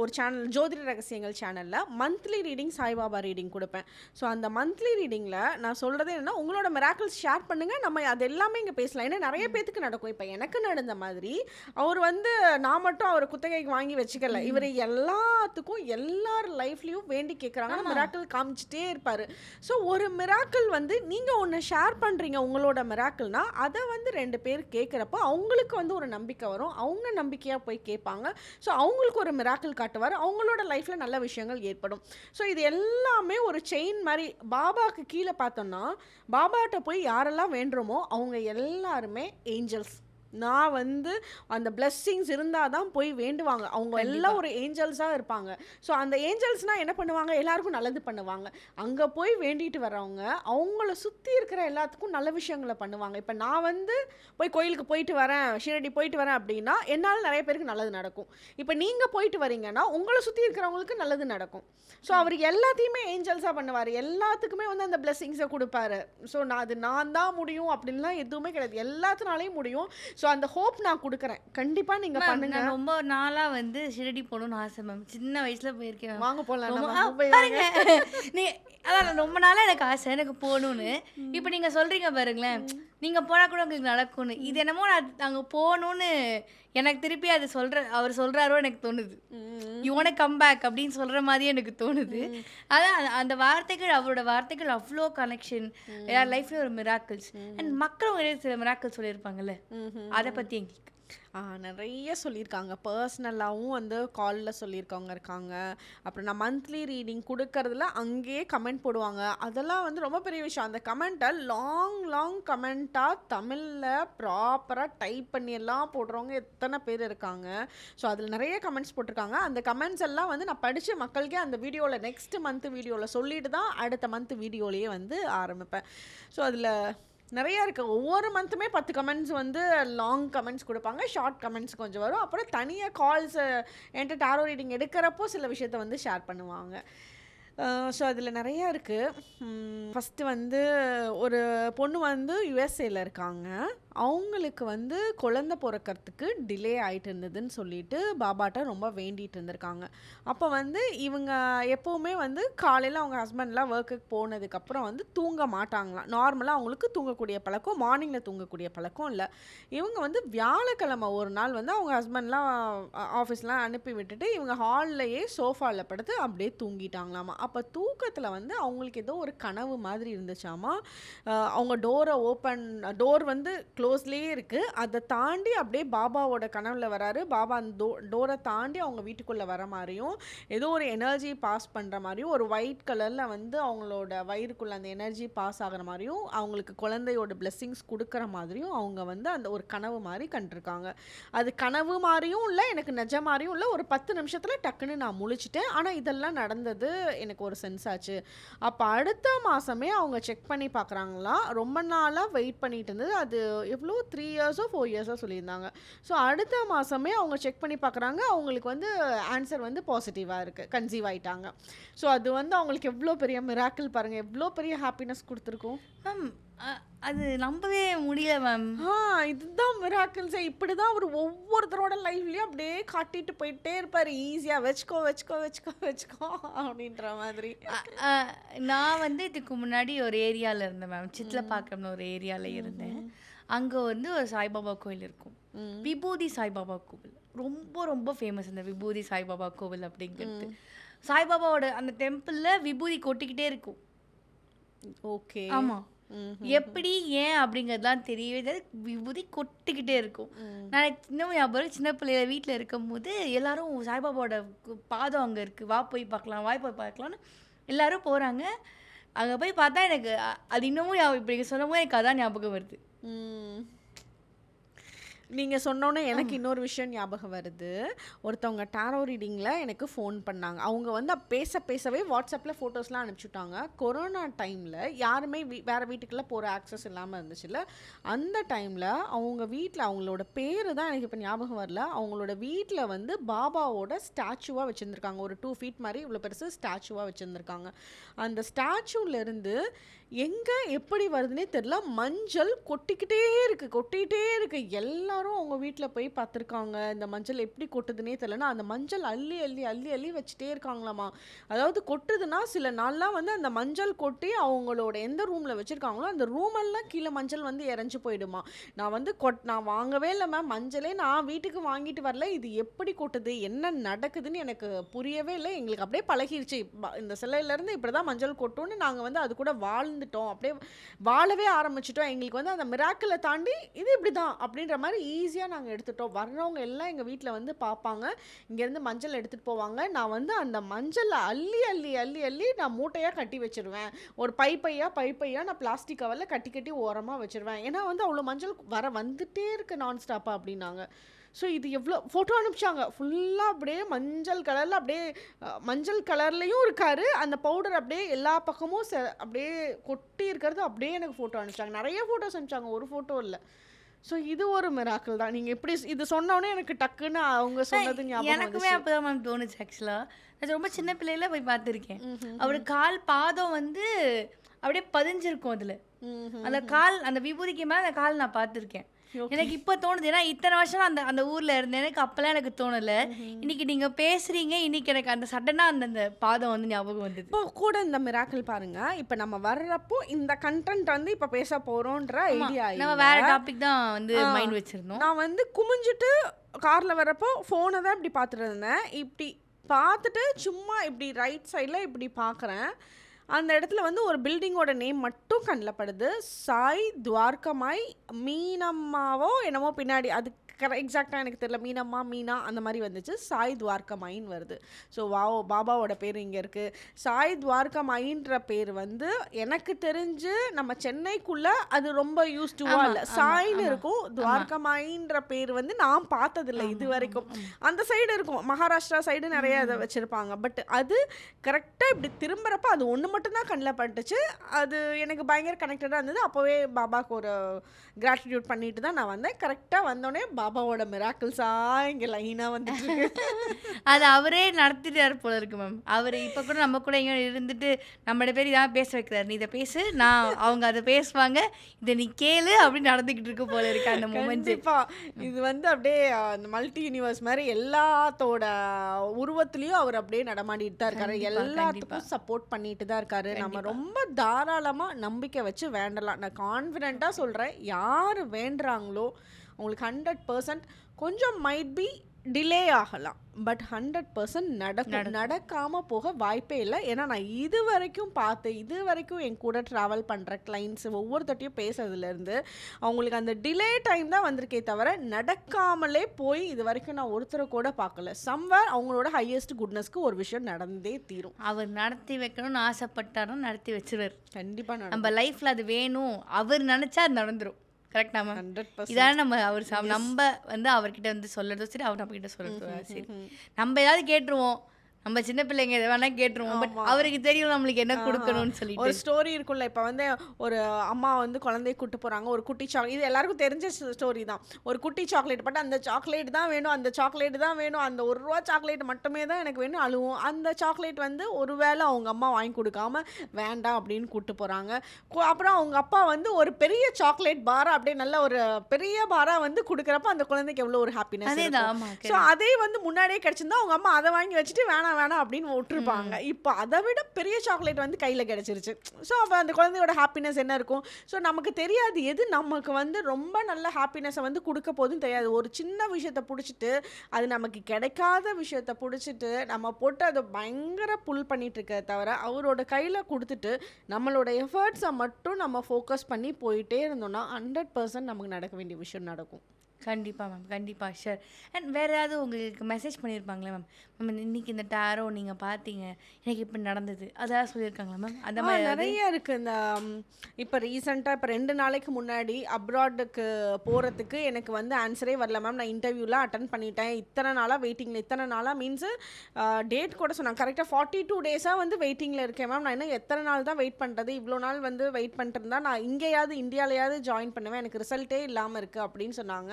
ஒரு சேனல் ஜோதிட ரகசியங்கள் சேனலில் மந்த்லி ரீடிங் சாய்பாபா ரீடிங் கொடுப்பேன். ஸோ அந்த மந்த்லி ரீடிங்கில் நான் சொல்கிறது என்னன்னா உங்களோட மிராக்கிள்ஸ் ஷேர் பண்ணுங்கள் நம்ம அது எல்லாமே இங்கே பேசலாம். ஏன்னா நிறைய பேத்துக்கு நடக்கும். இப்போ எனக்கு நடந்த மாதிரி அவர் வந்து நான் மட்டும் அவர் குத்தகைக்கு வாங்கி வச்சுக்கல. இவர் எல்லாத்துக்கும் எல்லார் லைஃப்லேயும் வேண்டி கேட்குறாங்க மிராக்கிள் காமிச்சிட்டே இருப்பார். ஸோ ஒரு மிராக்கிள் வந்து நீங்கள் ஒன்று ஷேர் பண்ணுறீங்க உங்களோட மிராக்கிள்னா அதை வந்து ரெண்டு பேர் கேட்குறப்போ அவங்களுக்கு வந்து ஒரு நம்பிக்கை வரும். அவங்க நம்பிக்கையாக போய் கேட்பாங்க. ஸோ அவங்களுக்கு ஒரு மிராக்கிள் காட்டுவார். அவங்களோட லைஃப்பில் நல்ல விஷயங்கள் ஏற்படும். ஸோ இது எல்லாமே ஒரு செயின் மாதிரி பாபாவுக்கு கீழே பார்த்தோம்னா பாபாட்ட போய் யாரெல்லாம் வேண்டுறோமோ அவங்க எல்லாருமே ஏஞ்சல்ஸ் நான் வந்து அந்த blessings இருந்தால் தான் போய் வேண்டுவாங்க. அவங்க எல்லாம் ஒரு ஏஞ்சல்ஸாக இருப்பாங்க. ஸோ அந்த ஏஞ்சல்ஸ்னால் என்ன பண்ணுவாங்க? எல்லாருக்கும் நல்லது பண்ணுவாங்க. அங்கே போய் வேண்டிட்டு வரவங்க அவங்கள சுற்றி இருக்கிற எல்லாத்துக்கும் நல்ல விஷயங்களை பண்ணுவாங்க. இப்போ நான் வந்து போய் கோயிலுக்கு போயிட்டு வரேன் ஷீரடி போயிட்டு வரேன் அப்படின்னா என்னால் நிறைய பேருக்கு நல்லது நடக்கும். இப்போ நீங்கள் போயிட்டு வரீங்கன்னா உங்களை சுற்றி இருக்கிறவங்களுக்கு நல்லது நடக்கும். ஸோ அவர் எல்லாத்தையுமே ஏஞ்சல்ஸாக பண்ணுவார். எல்லாத்துக்குமே வந்து அந்த பிளெஸ்ஸிங்ஸை கொடுப்பாரு. ஸோ நான் அது நான் தான் முடியும் அப்படின்லாம் எதுவுமே கிடையாது. எல்லாத்தினாலையும் முடியும். ஸோ அந்த ஹோப் நான் கொடுக்குறேன். கண்டிப்பா நீங்க மேம், பண்ணுங்க. ரொம்ப நாளா வந்து ஷிரடி போகணும்னு ஆசை மேம் சின்ன வயசுல போயிருக்கேன். வாங்க மும்பை பாருங்க. நீ அதான் ரொம்ப நாளா எனக்கு ஆசை எனக்கு போகணும்னு. இப்போ நீங்க சொல்றீங்க பாருங்களேன். நீங்க போனா கூட உங்களுக்கு நடக்கும்னு. இது என்னமோ நான் அங்க போகணும்னு எனக்கு திருப்பி அது சொல்ற அவர் சொல்றாரோ எனக்கு தோணுது. ம். யூ வாண்ட் கம் பேக் அப்படின்னு சொல்ற மாதிரியே எனக்கு தோணுது. அதான் அந்த- வார்த்தைகள் அவரோட வார்த்தைகள் அவ்வளோ கனெக்ஷன் எல்லார் லைஃப்லயும் ஒரு மிராக்கிள்ஸ் அண்ட் மக்கள் உங்க சில மிராக்கிள் சொல்லியிருப்பாங்கல்ல. அதை பத்தி எங்களுக்கு நிறைய சொல்லியிருக்காங்க. பர்சனலாகவும் வந்து காலில் சொல்லியிருக்கவங்க இருக்காங்க. அப்புறம் நான் மந்த்லி ரீடிங் கொடுக்கறதுல அங்கேயே கமெண்ட் போடுவாங்க. அதெல்லாம் வந்து ரொம்ப பெரிய விஷயம். அந்த கமெண்ட்டை லாங் லாங் கமெண்ட்டாக தமிழில் ப்ராப்பராக டைப் பண்ணி எல்லாம் போடுறவங்க எத்தனை பேர் இருக்காங்க. ஸோ அதில் நிறைய கமெண்ட்ஸ் போட்டிருக்காங்க. அந்த கமெண்ட்ஸ் எல்லாம் வந்து நான் படித்து மக்களுக்கே அந்த வீடியோவில் நெக்ஸ்ட் மந்த் வீடியோவில் சொல்லிட்டு தான் அடுத்த மந்த் வீடியோலேயே வந்து ஆரம்பிப்பேன். ஸோ அதில் நிறையா இருக்குது ஒவ்வொரு மந்த்துமே பத்து கமெண்ட்ஸ் வந்து லாங் கமெண்ட்ஸ் கொடுப்பாங்க. ஷார்ட் கமெண்ட்ஸ் கொஞ்சம் வரும். அப்புறம் தனியாக கால்ஸ் என்கிட்ட டாரோ ரீடிங் எடுக்கிறப்போ சில விஷயத்த வந்து ஷேர் பண்ணுவாங்க. ஸோ அதில் நிறையா இருக்குது ஃபஸ்ட்டு வந்து ஒரு பொண்ணு வந்து யுஎஸ்ஏல இருக்காங்க. அவங்களுக்கு வந்து குழந்தை பிறக்கிறதுக்கு டிலே ஆயிட்டு இருந்ததுன்னு சொல்லிட்டு பாபாட்ட ரொம்ப வேண்டிகிட்டு இருந்திருக்காங்க. அப்போ வந்து இவங்க எப்போவுமே வந்து காலையில் அவங்க ஹஸ்பண்ட்லாம் ஒர்க்குக்கு போனதுக்கப்புறம் வந்து தூங்க மாட்டாங்களாம். நார்மலாக அவங்களுக்கு தூங்கக்கூடிய பழக்கம் மார்னிங்கில் தூங்கக்கூடிய பழக்கம் இல்லை. இவங்க வந்து வியாழக்கிழமை ஒரு நாள் வந்து அவங்க ஹஸ்பண்ட்லாம் ஆஃபீஸ்லாம் அனுப்பி விட்டுட்டு இவங்க ஹால்லையே சோஃபாவில் படுத்து அப்படியே தூங்கிட்டாங்களாமா. அப்போ தூக்கத்தில் வந்து அவங்களுக்கு ஏதோ ஒரு கனவு மாதிரி இருந்துச்சாமா? அவங்க டோரை ஓப்பன் டோர் வந்து க்ளோஸ்லேயே இருக்குது அதை தாண்டி அப்படியே பாபாவோட கனவுல வராரு. பாபா அந்த டோ டோரை தாண்டி அவங்க வீட்டுக்குள்ளே வர மாதிரியும் ஏதோ ஒரு எனர்ஜி பாஸ் பண்ணுற மாதிரியும் ஒரு ஒயிட் கலரில் வந்து அவங்களோட வயிறுக்குள்ள அந்த எனர்ஜி பாஸ் ஆகிற மாதிரியும் அவங்களுக்கு குழந்தையோட பிளெஸ்ஸிங்ஸ் கொடுக்குற மாதிரியும் அவங்க வந்து அந்த ஒரு கனவு மாதிரி கண்டிருக்காங்க. அது கனவு மாதிரியும் இல்லை எனக்கு நிஜ மாதிரியும் இல்லை. ஒரு பத்து நிமிஷத்தில் டக்குன்னு நான் முழிச்சிட்டேன். ஆனால் இதெல்லாம் நடந்தது எனக்கு ஒரு சென்ஸ் ஆச்சு. அப்போ அடுத்த மாதமே அவங்க செக் பண்ணி பார்க்குறாங்களா ரொம்ப நாளாக வெயிட் பண்ணிட்டு இருந்தது. அது எவ்வளோ த்ரீ இயர்ஸோ ஃபோர் இயர்ஸோ சொல்லியிருந்தாங்க. ஸோ அடுத்த மாதமே அவங்க செக் பண்ணி பார்க்குறாங்க அவங்களுக்கு வந்து ஆன்சர் வந்து பாசிட்டிவாக இருக்குது கன்சீவ் ஆயிட்டாங்க. ஸோ அது வந்து அவங்களுக்கு எவ்வளோ பெரிய மிராக்கிள் பாருங்கள் எவ்வளோ பெரிய ஹாப்பினஸ் கொடுத்துருக்கோம். மேம் அது நம்பவே முடியல மேம். ஆ இதுதான் மிராக்கிள்ஸே இப்படி தான் அவர் ஒவ்வொருத்தரோட லைஃப்லேயும் அப்படியே காட்டிட்டு போயிட்டே இருப்பார். ஈஸியாக வச்சுக்கோ வச்சுக்கோ வச்சுக்கோ வச்சுக்கோ அப்படின்ற மாதிரி. நான் வந்து இதுக்கு முன்னாடி ஒரு ஏரியாவில் இருந்தேன் மேம். சித்லப்பாக்கம்னு ஒரு ஏரியாவில் இருந்தேன். அங்கே வந்து ஒரு சாய்பாபா கோயில் இருக்கும். விபூதி சாய்பாபா கோவில். ரொம்ப ரொம்ப ஃபேமஸ் இந்த விபூதி சாய்பாபா கோவில் அப்படிங்கிறது. சாய்பாபாவோட அந்த டெம்பிளில் விபூதி கொட்டிக்கிட்டே இருக்கும். ஓகே. ஆமாம் எப்படி ஏன் அப்படிங்கிறதுலாம் தெரியவே தெரியாது. விபூதி கொட்டிக்கிட்டே இருக்கும். நான் இன்னும் ஞாபகம் சின்ன பிள்ளையில வீட்டில் இருக்கும்போது எல்லாரும் சாய்பாபாவோட பாதம் அங்கே இருக்குது வா போய் பார்க்கலாம் வா போய் பார்க்கலாம்னு எல்லாரும் போகிறாங்க அங்கே போய் பார்த்தா எனக்கு அது இன்னமும் ஞாபகம் இப்படி சொன்னபோது எனக்கு அதான் ஞாபகம் வருது. ம். நீங்க சொன்னோன்னே எனக்கு இன்னொரு விஷயம் ஞாபகம் வருது. ஒருத்தவங்க டாரோ ரீடிங்கில் எனக்கு ஃபோன் பண்ணாங்க. அவங்க வந்து பேச பேசவே வாட்ஸ்அப்பில் ஃபோட்டோஸ்லாம் அனுப்பிச்சுட்டாங்க. கொரோனா டைமில் யாருமே வீ வேறு வீட்டுக்கெல்லாம் போகிற ஆக்சஸ் இல்லாமல் இருந்துச்சுல்ல. அந்த டைமில் அவங்க வீட்டில் அவங்களோட பேர் தான் எனக்கு இப்போ ஞாபகம் வரல. அவங்களோட வீட்டில் வந்து பாபாவோட ஸ்டாச்சுவாக வச்சுருந்துருக்காங்க. ஒரு டூ ஃபீட் மாதிரி இவ்வளோ பெருசு ஸ்டாச்சுவாக வச்சுருந்துருக்காங்க. அந்த இருந்து எங்கே எப்படி வருதுன்னே தெரில மஞ்சள் கொட்டிக்கிட்டே இருக்குது கொட்டிக்கிட்டே இருக்குது எல்லாரும் அவங்க வீட்டில் போய் பார்த்துருக்காங்க. இந்த மஞ்சள் எப்படி கொட்டுதுன்னே தெரிலனா அந்த மஞ்சள் அள்ளி அள்ளி அள்ளி அள்ளி வச்சுட்டே இருக்காங்களாமா. அதாவது கொட்டுதுன்னா சில நாள்லாம் வந்து அந்த மஞ்சள் கொட்டி அவங்களோட எந்த ரூமில் வச்சுருக்காங்களோ அந்த ரூமெல்லாம் கீழே மஞ்சள் வந்து இறஞ்சி போயிடுமா. நான் வந்து கொட் நான் வாங்கவே இல்லை மேம் மஞ்சளே நான் வீட்டுக்கு வாங்கிட்டு வரல. இது எப்படி கொட்டுது? என்ன நடக்குதுன்னு எனக்கு புரியவே இல்லை. எங்களுக்கு அப்படியே பழகிருச்சு. இந்த சிலையிலேருந்து இப்படி தான் மஞ்சள் கொட்டும்னு நாங்கள் வந்து அது கூட வாழ்ந்துட்டோம் அப்படியே வாழவே ஆரம்பிச்சிட்டோம். எங்களுக்கு வந்து அந்த மிராக்கில் தாண்டி இது இப்படி தான் அப்படின்ற மாதிரி ஈஸியாக நாங்கள் எடுத்துட்டோம். வர்றவங்க எல்லாம் எங்கள் வீட்டில் வந்து பார்ப்பாங்க இங்கேருந்து மஞ்சள் எடுத்துகிட்டு போவாங்க. நான் வந்து அந்த மஞ்சளை அள்ளி அள்ளி அள்ளி அள்ளி நான் மூட்டையாக கட்டி வச்சிருவேன். ஒரு பைப்பையாக பைப்பையாக நான் பிளாஸ்டிக் கவரில் கட்டி கட்டி ஓரமாக வச்சுருவேன். ஏன்னா வந்து அவ்வளோ மஞ்சள் வர வந்துட்டே இருக்குது நான் ஸ்டாப்பாக அப்படின்னாங்க. ஸோ இது எவ்வளோ ஃபோட்டோ அனுப்பிச்சாங்க. ஃபுல்லாக அப்படியே மஞ்சள் கலரில் அப்படியே மஞ்சள் கலர்லேயும் இருக்காரு. அந்த பவுடர் அப்படியே எல்லா பக்கமும் செ அப்படியே கொட்டி இருக்கிறது அப்படியே எனக்கு ஃபோட்டோ அனுப்பிச்சாங்க. நிறைய ஃபோட்டோஸ் அனுப்பிச்சாங்க. ஒரு ஃபோட்டோ இல்லை. ஸோ இது ஒரு மிராக்கிள் தான். நீங்கள் எப்படி இது சொன்னோடனே எனக்கு டக்குன்னு அவங்க சொன்னது ஞாபகம் எனக்குமே வந்துச்சு. அப்பதான் மேம் தோணுச்சு ஆக்சுவலாக நான் ரொம்ப சின்ன பிள்ளையில போய் பார்த்துருக்கேன். ம்ஹும். அவர் கால் பாதம் வந்து அப்படியே பதிஞ்சிருக்கும் அதில். அந்த கால் அந்த விபூதிக்கு மேலே அந்த கால் நான் பார்த்துருக்கேன். எனக்கு இப்போ தோணுது. ஏன்னா இத்தனை வருஷம் அந்த அந்த ஊர்ல இருந்தேன். எனக்கு அப்பெல்லாம் எனக்கு தோணல. இன்னைக்கு நீங்க பேசுறீங்க. இன்னைக்கு எனக்கு அந்த சடனா அந்த அந்த பாதம் வந்து ஞாபகம் வந்தது. இப்போ கூட இந்த மிராக்கிள் பாருங்க. இப்போ நம்ம வர்றப்போ இந்த கண்டென்ட் வந்து இப்போ பேச போறோன்ற ஐடியா நம்ம வேற டாபிக் தான் வந்து மைண்ட் வச்சிருந்தோம். நான் வந்து குமிஞ்சிட்டு கார்ல வரப்போ ஃபோனை தான் இப்படி பார்த்துட்டு இருந்தேன். இப்படி பார்த்துட்டு சும்மா இப்படி ரைட் சைடில் இப்படி பார்க்குறேன். அந்த இடத்துல வந்து ஒரு பில்டிங்கோட நேம் மட்டும் கண்ணில் படுது. சாய் துவார்க்கமாய் மீனம்மாவோ என்னமோ பின்னாடி அது கரெக்ட் எக்ஸாக்டாக எனக்கு தெரியல. மீனம்மா மீனா அந்த மாதிரி வந்துச்சு. சாய் துவார்க்கமாயின்னு வருது. ஸோ வாவோ பாபாவோட பேர் இங்கே இருக்குது சாய் துவார்க்கமாயின்ற பேர் வந்து எனக்கு தெரிஞ்சு நம்ம சென்னைக்குள்ளே அது ரொம்ப யூஸ் டுவா ஆமா, இல்லை. ஆமா, சாய்னு ஆமா. இருக்கும். துவார்க்கமாயின்ற பேர் வந்து நான் பார்த்ததில்ல இது வரைக்கும் அந்த சைடு இருக்கும். மகாராஷ்டிரா சைடு நிறைய அதை வச்சுருப்பாங்க. பட் அது கரெக்டாக இப்படி திரும்புறப்ப அது ஒன்று மட்டும்தான் கண்ணில் பட்டுச்சு. அது எனக்கு பயங்கர கனெக்டடாக இருந்தது. அப்போவே பாபாக்கு ஒரு கிராட்டிடியூட் பண்ணிட்டு தான் நான் வந்தேன். கரெக்டாக வந்தோடனே பாபாவோட மிராக்கிள்ஸாக இங்கே லைனாக வந்துட்டு அது அவரே நடத்திட்டாரு போல இருக்கு மேம் அவர் இப்போ கூட நம்ம கூட எங்க இருந்துட்டு நம்மளோட பேர் இதான் பேச வைக்கிறாரு. நீ இதை பேசு நான் அவங்க அதை பேசுவாங்க. இதை நீ கேளு அப்படின்னு நடந்துக்கிட்டு இருக்கு போல இருக்கு அந்த மூமெண்ட் இது வந்து அப்படியே அந்த மல்டி யூனிவர்ஸ் மாதிரி எல்லாத்தோட உருவத்திலயும் அவர் அப்படியே நடமாடிட்டு தான் இருக்காரு. எல்லாத்துக்கும் சப்போர்ட் பண்ணிட்டு தான் இருக்காரு. நம்ம ரொம்ப தாராளமா நம்பிக்கை வச்சு வேண்டலாம். நான் கான்ஃபிடென்ட்டா சொல்றேன். யார் வேண்டுறாங்களோ அவங்களுக்கு ஹண்ட்ரட் பர்சன்ட் கொஞ்சம் மைட் பி டிலே ஆகலாம். பட் ஹண்ட்ரட் பர்சன்ட் நடக்கும். நடக்காம. போக வாய்ப்பே இல்லை. ஏன்னா நான் இது வரைக்கும் பார்த்து இது வரைக்கும் என் கூட ட்ராவல் பண்ணுற கிளைண்ட்ஸ் ஒவ்வொருத்தட்டையும் பேசுறதுலேருந்து அவங்களுக்கு அந்த டிலே டைம் தான் வந்திருக்கே தவிர நடக்காமலே போய் இது வரைக்கும் நான் ஒருத்தரை கூட பார்க்கல. சம்வேர் அவங்களோட ஹையஸ்ட் குட்னஸ்க்கு ஒரு விஷயம் நடந்தே தீரும். அவர் நடத்தி வைக்கணும்னு ஆசைப்பட்டாரும் நடத்தி வச்சிருவார். கண்டிப்பாக நம்ம லைஃப்ல அது வேணும். அவர் நினைச்சா அது நடந்துரும். கரெக்டா மேம் இதான நம்ம அவர் நம்ம வந்து அவர்கிட்ட வந்து சொல்றதும் சரி அவர் நம்ம கிட்ட சொல்றதும் சரி. நம்ம ஏதாவது கேட்டுருவோம். நம்ம சின்ன பிள்ளைங்க எதை வேணா கேட்டுருவோம். பட் அவருக்கு தெரியும் நம்மளுக்கு என்ன கொடுக்கணும்னு சொல்லிட்டு. ஒரு ஸ்டோரி இருக்குல்ல இப்போ வந்து ஒரு அம்மா வந்து குழந்தைய கூட்டு போகிறாங்க ஒரு குட்டி சாக்லேட் இது எல்லாருக்கும் தெரிஞ்ச ஸ்டோரி தான். ஒரு குட்டி சாக்லேட் பட் அந்த சாக்லேட் தான் வேணும் அந்த சாக்லேட் தான் வேணும் அந்த ஒரு ரூபா சாக்லேட் மட்டுமே தான் எனக்கு வேணும் அழுவும். அந்த சாக்லேட் வந்து ஒருவேளை அவங்க அம்மா வாங்கி கொடுக்காம வேண்டாம் அப்படின்னு கூட்டு போகிறாங்க அப்புறம் அவங்க அப்பா வந்து ஒரு பெரிய சாக்லேட் பாரா அப்படியே நல்ல ஒரு பெரிய பாரா வந்து கொடுக்குறப்ப அந்த குழந்தைக்கு எவ்வளோ ஒரு ஹாப்பினஸ் ஸோ அதே வந்து முன்னாடியே கிடச்சிருந்தா அவங்க அம்மா அதை வாங்கி வச்சுட்டு வேணாம் வேணாம் அப்படின்னு விட்டுருப்பாங்க. இப்போ அதை விட பெரிய சாக்லேட் வந்து கையில் கிடச்சிருச்சு. ஸோ அப்போ அந்த குழந்தையோட ஹாப்பினஸ் என்ன இருக்கும்? ஸோ நமக்கு தெரியாது எது நமக்கு வந்து ரொம்ப நல்ல ஹாப்பினஸை வந்து கொடுக்க போதுன்னு தெரியாது. ஒரு சின்ன விஷயத்தை பிடிச்சிட்டு அது நமக்கு கிடைக்காத விஷயத்தை பிடிச்சிட்டு நம்ம போட்டு அதை பயங்கர புல் பண்ணிட்டு இருக்க தவிர அவரோட கையில் கொடுத்துட்டு நம்மளோட எஃபர்ட்ஸை மட்டும் நம்ம ஃபோக்கஸ் பண்ணி போயிட்டே இருந்தோம்னா ஹண்ட்ரட் பர்சன்ட் நமக்கு நடக்க வேண்டிய விஷயம் நடக்கும். கண்டிப்பா மேம் கண்டிப்பா ஷூர் அண்ட் வேற ஏதாவது உங்களுக்கு மெசேஜ் பண்ணியிருப்பாங்களே மேம் மேம் இன்னைக்கு இந்த டேரோ நீங்க பார்த்தீங்க எனக்கு இப்படி நடந்தது. அதாவது சொல்லியிருக்காங்களா மேம் அந்த மாதிரி நிறைய இருக்கு. இந்த இப்போ ரீசெண்டாக இப்போ ரெண்டு நாளைக்கு முன்னாடி அப்ராடுக்கு போகிறதுக்கு எனக்கு வந்து ஆன்சரே வரல மேம் நான் இன்டர்வியூலாம் அட்டன் பண்ணிட்டேன். இத்தனை நாளாக வெயிட்டிங்கில் இத்தனை நாளாக மீன்ஸு டேட் கூட சொன்னாங்க. கரெக்டாக ஃபார்ட்டி டூ டேஸாக வந்து வெயிட்டிங்கில் இருக்கேன் மேம் நான் இன்னும் எத்தனை நாள் தான் வெயிட் பண்ணுறது இவ்வளோ நாள் வந்து வெயிட் பண்ணிட்டு இருந்தா நான் இங்கேயாவது இந்தியாலையாவது ஜாயின் பண்ணுவேன். எனக்கு ரிசல்ட்டே இல்லாமல் இருக்குது அப்படின்னு சொன்னாங்க.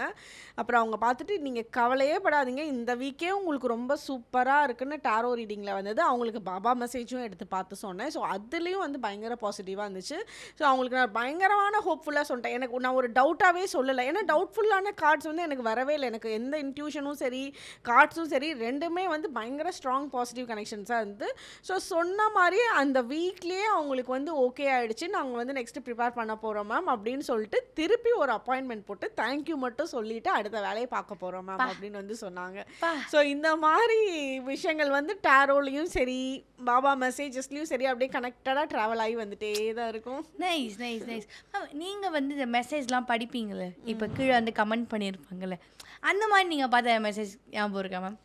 அப்புறம் அவங்க பார்த்துட்டு நீங்கள் கவலையே படாதீங்க. இந்த வீக்கே உங்களுக்கு ரொம்ப சூப்பராக இருக்குன்னு டாரோ ரீடிங்கில் வந்தது. அவங்களுக்கு பாபா மெசேஜும் எடுத்து பார்த்து சொன்னேன். ஸோ அதுலேயும் வந்து பயங்கர பாசிட்டிவாக இருந்துச்சு. ஸோ அவங்களுக்கு நான் பயங்கரமான ஹோப்ஃபுல்லாக சொல்லிட்டேன். எனக்கு நான் ஒரு டவுட்டாகவே சொல்லலை. ஏன்னா டவுட்ஃபுல்லான கார்ட்ஸ் வந்து எனக்கு வரவே இல்லை. எனக்கு எந்த இன்ட்யூஷனும் சரி கார்ட்ஸும் சரி ரெண்டுமே வந்து பயங்கர ஸ்ட்ராங் பாசிட்டிவ் கனெக்ஷன்ஸாக இருந்து. ஸோ சொன்ன மாதிரி அந்த வீக்லேயே அவங்களுக்கு வந்து ஓகே ஆகிடுச்சு நாங்கள் வந்து நெக்ஸ்ட் ப்ரிப்பேர் பண்ண போகிறோம் மேம் அப்படின்னு சொல்லிட்டு திருப்பி ஒரு அப்பாயின்மெண்ட் போட்டு தேங்க்யூ மட்டும் சொல்லிட்டு அடுத்த வேலையை பார்க்க போகிறோம் மேம் அப்படின்னு வந்து சொன்னாங்க. ஸோ இந்த மாதிரி விஷயங்கள் வந்து டேரோலையும் சரி பாபா மெசேஜஸ்லையும் சரி அப்படியே கனெக்டடாக ட்ராவல் ஆகி வந்துட்டே தான் இருக்கும். நைஸ் நைஸ் நைஸ் நீங்கள் வந்து இந்த மெசேஜ்லாம் படிப்பீங்களே இப்போ கீழே வந்து கமெண்ட் பண்ணியிருப்பாங்கல்ல? அந்த மாதிரி நீங்கள் பார்த்த மெசேஜ் ஞாபகம் இருக்கா மேம்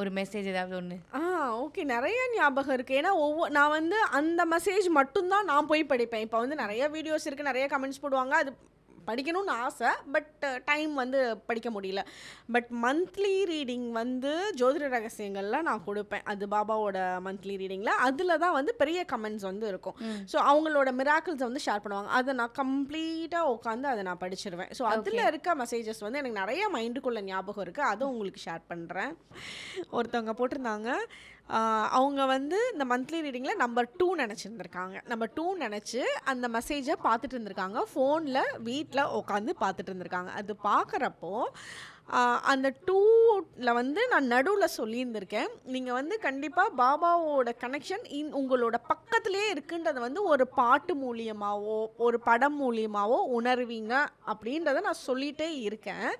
ஒரு மெசேஜ் ஏதாவது ஒன்று ஆ ஓகே நிறைய ஞாபகம் இருக்குது ஏன்னா ஒவ்வொரு நான் வந்து அந்த மெசேஜ் மட்டும்தான் நான் போய் படிப்பேன். இப்போ வந்து நிறைய வீடியோஸ் இருக்குது நிறைய கமெண்ட்ஸ் போடுவாங்க. அது படிக்கணும்னு ஆசை பட் டைம் வந்து படிக்க முடியல. பட் மந்த்லி ரீடிங் வந்து ஜோதிட ரகசியங்கள்ல நான் கொடுப்பேன். அது பாபாவோட மந்த்லி ரீடிங்கில் அதில் தான் வந்து பெரிய கமெண்ட்ஸ் வந்து இருக்கும். ஸோ அவங்களோட மிராக்கிள்ஸை வந்து ஷேர் பண்ணுவாங்க. அதை நான் கம்ப்ளீட்டாக உட்காந்து அதை நான் படிச்சிருவேன். ஸோ அதில் இருக்க மெசேஜஸ் வந்து எனக்கு நிறைய மைண்டுக்குள்ள ஞாபகம் இருக்குது அதை உங்களுக்கு ஷேர் பண்ணுறேன் ஒருத்தவங்க போட்டிருந்தாங்க அவங்க வந்து இந்த மந்த்லி ரீடிங்கில் நம்பர் டூ நினச்சிருந்துருக்காங்க. நம்பர் டூ நினச்சி அந்த மெசேஜை பார்த்துட்டு இருந்திருக்காங்க. ஃபோனில் வீட்டில் உட்காந்து பார்த்துட்டு இருந்திருக்காங்க. அது பார்க்குறப்போ அந்த டூவில் வந்து நான் நடுவில் சொல்லியிருந்திருக்கேன். நீங்கள் வந்து கண்டிப்பாக பாபாவோட கனெக்ஷன் இன் உங்களோட பக்கத்துலேயே இருக்குன்றதை வந்து ஒரு பாட்டு மூலியமாகவோ ஒரு படம் மூலியமாகவோ உணர்வீங்க அப்படின்றத நான் சொல்லிகிட்டே இருக்கேன்.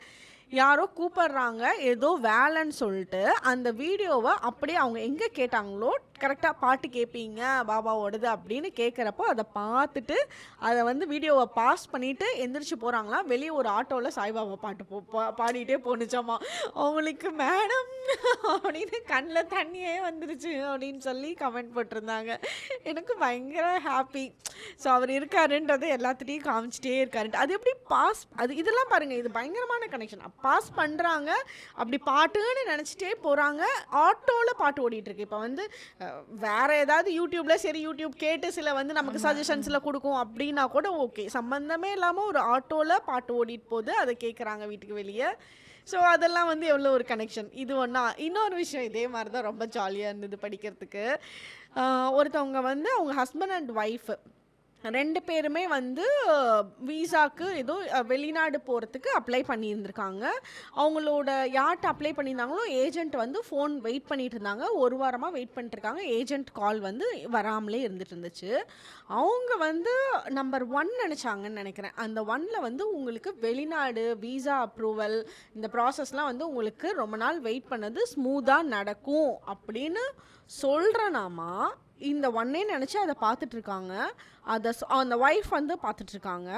யாரோ கூப்பிடுறாங்க ஏதோ வேலைன்னு சொல்லிட்டு அந்த வீடியோவை அப்படியே அவங்க எங்கே கேட்டாங்களோ கரெக்டாக பாட்டு கேட்பீங்க பாபாவோடது அப்படின்னு கேட்குறப்போ அதை பார்த்துட்டு அதை வந்து வீடியோவை பாஸ் பண்ணிவிட்டு எந்திரிச்சு போகிறாங்களா வெளியே ஒரு ஆட்டோவில் சாய்பாபா பாட்டு போ பா- பாடிட்டே போணுச்சாமா? அவங்களுக்கு மேடம் அப்படின்னு கண்ணில் தண்ணியே வந்துருச்சு அப்படின்னு சொல்லி கமெண்ட் போட்டிருந்தாங்க. எனக்கு பயங்கர ஹாப்பி ஸோ அவர் இருக்காருன்றதை எல்லாத்துலேயும் காமிச்சிட்டே இருக்காருன்ட்டு. அது எப்படி பாஸ் அது இதெல்லாம் பாருங்கள் இது பயங்கரமான கனெக்ஷன் பாஸ் பண்ணுறாங்க அப்படி பாட்டுன்னு நினச்சிட்டே போகிறாங்க ஆட்டோவில் பாட்டு ஓடிட்டுருக்கு இப்போ வந்து வேற ஏதாவது யூடியூப்ல சரி யூடியூப் கேட்டு சில வந்து நமக்கு சஜஷன்ஸில் கொடுக்கும் அப்படின்னா கூட ஓகே சம்மந்தமே இல்லாமல் ஒரு ஆட்டோவில் பாட்டு ஓடிட்டு போகுது அதை கேட்குறாங்க வீட்டுக்கு வெளியே. ஸோ அதெல்லாம் வந்து எவ்வளோ ஒரு கனெக்ஷன் இது ஒன்றா இன்னொரு விஷயம் இதே மாதிரி தான் ரொம்ப ஜாலியாக இருந்தது படிக்கிறதுக்கு. ஒருத்தவங்க வந்து அவங்க ஹஸ்பண்ட் அண்ட் ஒய்ஃபு ரெண்டு பேருமே வந்து வீசாக்கு ஏதோ வெளிநாடு போகிறதுக்கு அப்ளை பண்ணியிருந்திருக்காங்க. அவங்களோட யார்கிட்ட அப்ளை பண்ணியிருந்தாங்களோ ஏஜென்ட் வந்து ஃபோன் வெயிட் பண்ணிட்டு இருந்தாங்க ஒரு வாரமாக வெயிட் பண்ணிட்டுருக்காங்க. ஏஜென்ட் கால் வந்து வராமலே இருந்துட்டு இருந்துச்சு அவங்க வந்து நம்பர் ஒன் நினச்சாங்கன்னு நினைக்கிறேன். அந்த ஒன்னில் வந்து உங்களுக்கு வெளிநாடு வீசா அப்ரூவல் இந்த ப்ராசஸ்லாம் வந்து உங்களுக்கு ரொம்ப நாள் வெயிட் பண்ணது ஸ்மூத்தாக நடக்கும் அப்படின்னு சொல்கிறனாமா இந்த ஒன்னே நினச்சி அதை பார்த்துட்ருக்காங்க அதை அந்த ஒய்ஃப் வந்து பார்த்துட்டு இருக்காங்க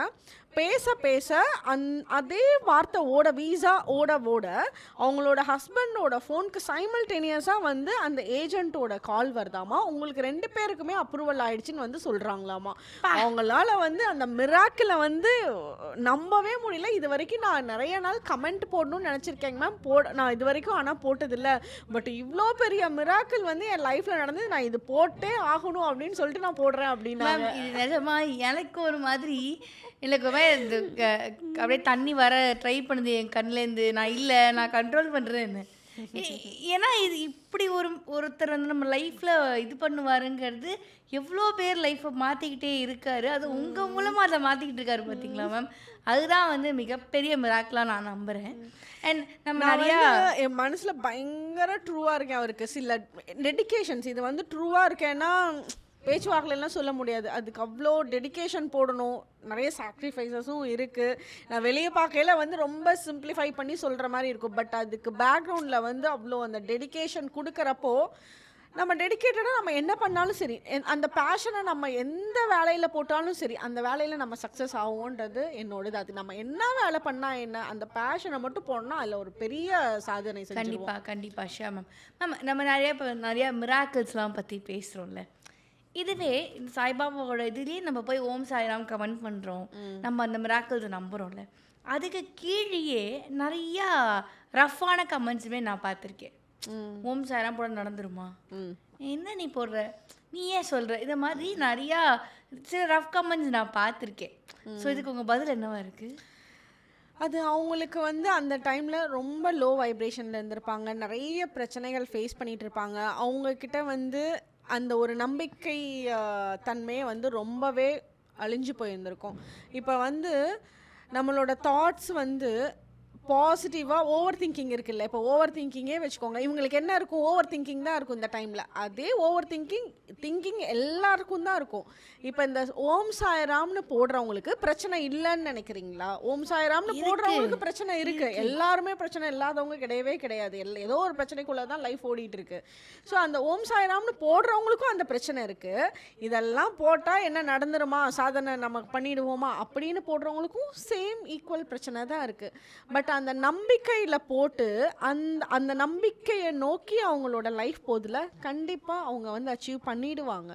பேச பேச அந் அதே வார்த்தை ஓட வீசா ஓட ஓட அவங்களோட ஹஸ்பண்டோட ஃபோனுக்கு சைமல்டேனியஸாக வந்து அந்த ஏஜென்ட்டோட கால் வருதாமா? உங்களுக்கு ரெண்டு பேருக்குமே அப்ரூவல் ஆயிடுச்சுன்னு வந்து சொல்கிறாங்களாமா அவங்களால வந்து அந்த மிராக்கில் வந்து நம்பவே முடியல. இது வரைக்கும் நான் நிறைய நாள் கமெண்ட் போடணும்னு நினச்சிருக்கேங்க மேம் போட நான் இது வரைக்கும் ஆனால் போட்டதில்ல. பட் இவ்வளோ பெரிய மிராக்கிள் வந்து என் லைஃப்பில் நடந்தது. நான் இது போட்டே ஆகணும் அப்படின்னு சொல்லிட்டு நான் போடுறேன் இது நிஜமா எனக்கு ஒரு மாதிரி மாதிரி இந்த அப்படியே தண்ணி வர ட்ரை பண்ணுது என் கண்ணுலேருந்து நான் இல்லை நான் கண்ட்ரோல் பண்ணுறேன்னு ஏன்னா இது இப்படி ஒரு ஒருத்தர் வந்து நம்ம லைஃப்பில் இது பண்ணுவாருங்கிறது எவ்வளோ பேர் லைஃப்பை மாற்றிக்கிட்டே இருக்காரு. அது உங்கள் மூலமாக அதை மாற்றிக்கிட்டு இருக்காரு பார்த்தீங்களா மேம் அதுதான் வந்து மிகப்பெரிய மிராக்கலாக நான் நம்புகிறேன் அண்ட் நம்ம நிறையா என் மனசுல பயங்கர ட்ரூவா இருக்கேன் அவருக்கு. சில டெடிகேஷன்ஸ் இது வந்து ட்ரூவா இருக்கேன்னா பேச்சுவார்த்தைலாம் சொல்ல முடியாது. அதுக்கு அவ்வளோ டெடிகேஷன் போடணும். நிறைய சாக்ரிஃபைசஸும் இருக்குது நான் வெளியே பார்க்கையில வந்து ரொம்ப சிம்பிளிஃபை பண்ணி சொல்கிற மாதிரி இருக்கும். பட் அதுக்கு பேக்ரவுண்டில் வந்து அவ்வளோ அந்த டெடிகேஷன் கொடுக்குறப்போ நம்ம டெடிக்கேட்டடாக நம்ம என்ன பண்ணாலும் சரி என்- அந்த பேஷனை நம்ம எந்த வேலையில் போட்டாலும் சரி அந்த வேலையில் நம்ம சக்ஸஸ் ஆகும்ன்றது என்னோடது. அது நம்ம என்ன வேலை பண்ணால் என்ன அந்த பேஷனை மட்டும் போனால் அதில் ஒரு பெரிய சாதனை கண்டிப்பாக கண்டிப்பாக ஷியா மேம் மேம் நம்ம நிறைய இப்போ நிறைய மிராக்கிள்ஸ்லாம் பற்றி பேசுகிறோம்ல இதுவே இந்த சாய்பாபாவோட இதுலேயே நம்ம போய் ஓம் சாய்ராம் கமெண்ட் பண்ணுறோம் நம்ம அந்த மிராக்கிள்ஸை நம்புகிறோம்ல அதுக்கு கீழேயே நிறையா ரஃப்பான கமெண்ட்ஸுமே நான் பார்த்துருக்கேன். ஓம் சாய்ராம் போட நடந்துருமா? என்ன நீ போடுற? நீ ஏன் சொல்கிற இதை மாதிரி நிறையா சில ரஃப் கமெண்ட்ஸ் நான் பார்த்துருக்கேன். ஸோ இதுக்கு உங்கள் பதில் என்னவா இருக்குது அது அவங்களுக்கு வந்து அந்த டைமில் ரொம்ப லோ வைப்ரேஷனில் இருந்திருப்பாங்க. நிறைய பிரச்சனைகள் ஃபேஸ் பண்ணிட்டு இருப்பாங்க. அவங்க கிட்ட வந்து அந்த ஒரு நம்பிக்கை தன்மையை வந்து ரொம்பவே அழிஞ்சு போயிருந்திருக்கும். இப்போ வந்து நம்மளோட தாட்ஸ் வந்து பாசிட்டிவாக ஓவர் திங்கிங் இருக்குல்ல. இப்போ ஓவர் திங்கிங்கே வச்சுக்கோங்க இவங்களுக்கு என்ன இருக்கும்? ஓவர் திங்கிங் தான் இருக்கும் இந்த டைமில் அதே ஓவர் திங்கிங் திங்கிங் எல்லாருக்கும் தான் இருக்கும். இப்போ இந்த ஓம் சாய்ராம்னு போடுறவங்களுக்கு பிரச்சனை இல்லைன்னு நினைக்கிறீங்களா? ஓம் சாய்ராம்னு போடுறவங்களுக்கு பிரச்சனை இருக்கு. எல்லாருமே பிரச்சனை இல்லாதவங்க கிடையவே கிடையாது. ஏதோ ஒரு பிரச்சனைக்குள்ள தான் லைஃப் ஓடிட்டு இருக்கு ஸோ அந்த ஓம் சாய்ராம்னு போடுறவங்களுக்கும் அந்த பிரச்சனை இருக்கு. இதெல்லாம் போட்டால் என்ன நடந்துருமா? சாதனை நம்ம பண்ணிடுவோமா? அப்படின்னு போடுறவங்களுக்கும் சேம் ஈக்குவல் பிரச்சனை தான் இருக்கு. பட் அந்த நம்பிக்கையில் போட்டு அந்த அந்த நம்பிக்கையை நோக்கி அவங்களோட லைஃப் போதில் கண்டிப்பாக அவங்க வந்து அச்சீவ் பண்ணிடுவாங்க.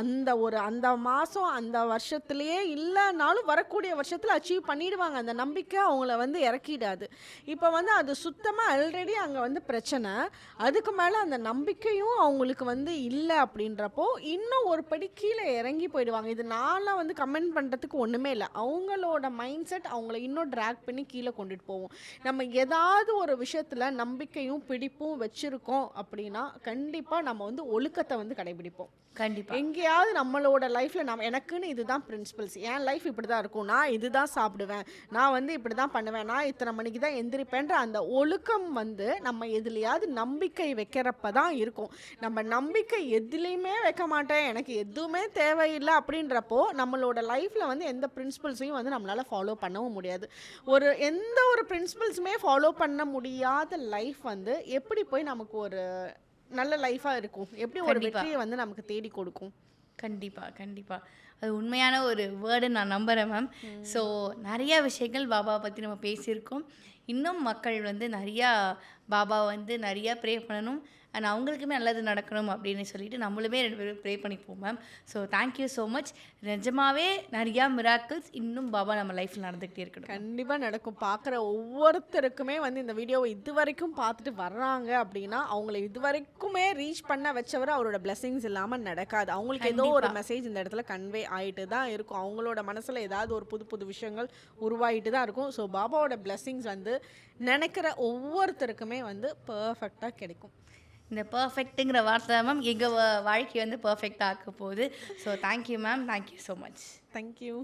அந்த ஒரு அந்த மாதம் அந்த வருஷத்துலேயே இல்லைனாலும் வரக்கூடிய வருஷத்தில் அச்சீவ் பண்ணிடுவாங்க. அந்த நம்பிக்கை அவங்கள வந்து இறக்கிடாது. இப்போ வந்து அது சுத்தமாக ஆல்ரெடி அங்கே வந்து பிரச்சனை. அதுக்கு மேலே அந்த நம்பிக்கையும் அவங்களுக்கு வந்து இல்லை அப்படின்றப்போ இன்னும் ஒரு படி கீழே இறங்கி போயிடுவாங்க. இது நான்லாம் வந்து கமெண்ட் பண்ணுறதுக்கு ஒன்றுமே இல்லை. அவங்களோட மைண்ட் செட் அவங்கள இன்னும் ட்ராக் பண்ணி கீழே கொண்டுட்டு போவோம் நம்ம ஏதாவது ஒரு விஷயத்தில் நம்பிக்கையும் பிடிப்பும் வச்சுருக்கோம் அப்படின்னா கண்டிப்பாக நம்ம வந்து ஒழுக்கத்தை வந்து கடைபிடிப்போம். கண்டிப்பா. எங்கேயாவது நம்மளோட லைஃப்பில் நம்ம எனக்குன்னு இதுதான் பிரின்சிபல்ஸ் என் லைஃப் இப்படி தான் இருக்கும். நான் இதுதான் சாப்பிடுவேன். நான் வந்து இப்படி தான் பண்ணுவேன். நான் இத்தனை மணிக்கு தான் எந்திரிப்பேன்ற அந்த ஒழுக்கம் வந்து நம்ம எதுலையாவது நம்பிக்கை வைக்கிறப்ப தான் இருக்கும். நம்ம நம்பிக்கை எதுலேயுமே வைக்க மாட்டேன். எனக்கு எதுவுமே தேவையில்லை அப்படின்றப்போ நம்மளோட லைஃப்பில் வந்து எந்த பிரின்சிபல்ஸையும் வந்து நம்மளால் ஃபாலோ பண்ணவும் முடியாது. ஒரு எந்த ஒரு பிரின்சிபல்ஸுமே ஃபாலோ பண்ண முடியாத லைஃப் வந்து எப்படி போய் நமக்கு ஒரு நல்ல லைஃபாக இருக்கும்? எப்படி ஒரு. வெற்றியை வந்து நமக்கு தேடி கொடுக்கும்? கண்டிப்பா கண்டிப்பா. அது உண்மையான ஒரு வேர்டு நான் நம்புகிறேன் மேம் ஸோ நிறைய விஷயங்கள் பாபாவை பற்றி நம்ம பேசியிருக்கோம். இன்னும் மக்கள் வந்து நிறையா பாபா வந்து நிறையா ப்ரே பண்ணணும். அண்ட் அவங்களுக்குமே நல்லது நடக்கணும் அப்படின்னு சொல்லிட்டு நம்மளுமே ரெண்டு பேரும் ப்ரே பண்ணிப்போம் ma'am so thank you so much நிஜமாவே நிறையா மிராக்கிள்ஸ் இன்னும் பாபா நம்ம லைஃப்பில் நடந்துக்கிட்டே இருக்கணும். கண்டிப்பாக நடக்கும். பார்க்குற ஒவ்வொருத்தருக்குமே வந்து இந்த வீடியோவை இது வரைக்கும் பார்த்துட்டு வர்றாங்க அப்படின்னா அவங்கள இது வரைக்குமே ரீச் பண்ண வச்சவர் அவரோட blessings இல்லாமல் நடக்காது. அவங்களுக்கு ஏதோ ஒரு மெசேஜ் இந்த இடத்துல கன்வே ஆகிட்டு தான் இருக்கும். அவங்களோட மனசில் ஏதாவது ஒரு புது புது விஷயங்கள் உருவாகிட்டு தான் இருக்கும். ஸோ பாபாவோட blessings வந்து நினைக்கிற ஒவ்வொருத்தருக்குமே வந்து பர்ஃபெக்டாக கிடைக்கும். இந்த பர்ஃபெக்ட்டுங்கிற வார்த்தை மேம் எங்கள் வாழ்க்கையை வந்து பர்ஃபெக்டாக ஆக்க போகுது. So thank you ma'am thank you so much thank you